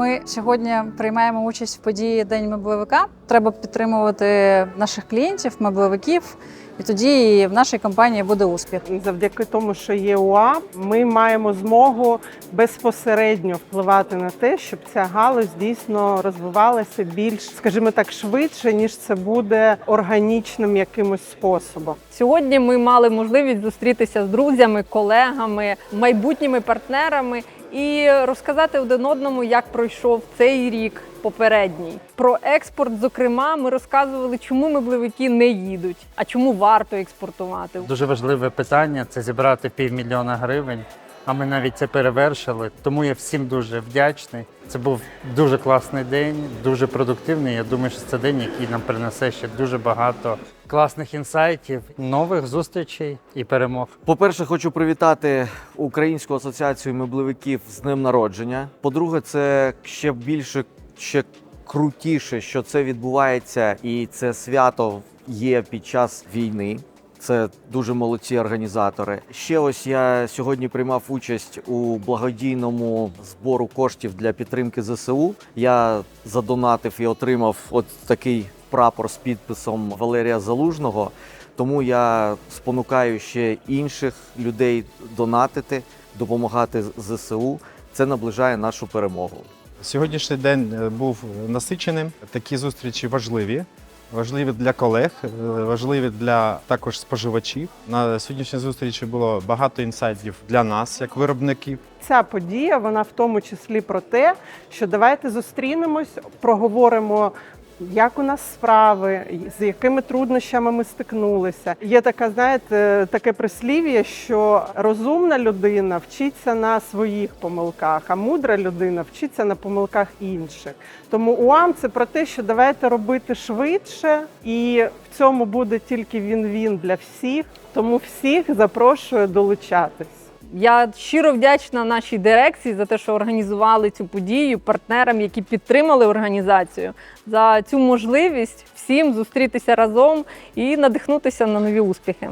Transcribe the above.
Ми сьогодні приймаємо участь в події День меблевика. Треба підтримувати наших клієнтів, меблевиків, і тоді і в нашій компанії буде успіх. Завдяки тому, що є УА, ми маємо змогу безпосередньо впливати на те, щоб ця галузь дійсно розвивалася більш, скажімо так, швидше, ніж це буде органічним якимось способом. Сьогодні ми мали можливість зустрітися з друзями, колегами, майбутніми партнерами і розказати один одному, як пройшов цей рік попередній. Про експорт, зокрема, ми розказували, чому мебливики не їдуть, а чому варто експортувати. Дуже важливе питання це зібрати півмільйона гривень. А ми навіть це перевершили. Тому я всім дуже вдячний. Це був дуже класний день, дуже продуктивний. Я думаю, що це день, який нам принесе ще дуже багато класних інсайтів, нових зустрічей і перемог. По-перше, хочу привітати Українську асоціацію меблевиків з днем народження. По-друге, це ще більше, ще крутіше, що це відбувається, і це свято є під час війни. Це дуже молодці організатори. Ще ось я сьогодні приймав участь у благодійному збору коштів для підтримки ЗСУ. Я задонатив і отримав от такий прапор з підписом Валерія Залужного. Тому я спонукаю ще інших людей донатити, допомагати ЗСУ. Це наближає нашу перемогу. Сьогоднішній день е, був насиченим. Такі зустрічі важливі. Важливі для колег, е, важливі для також споживачів. На сьогоднішній зустрічі було багато інсайтів для нас, як виробників. Ця подія, вона в тому числі про те, що давайте зустрінемось, проговоримо. Як у нас справи, з якими труднощами ми стикнулися? Є така, знаєте, таке прислів'я, що розумна людина вчиться на своїх помилках, а мудра людина вчиться на помилках інших. Тому УАМ це про те, що давайте робити швидше, і в цьому буде тільки він-він для всіх. Тому всіх запрошую долучатись. Я щиро вдячна нашій дирекції за те, що організували цю подію, партнерам, які підтримали організацію, за цю можливість всім зустрітися разом і надихнутися на нові успіхи.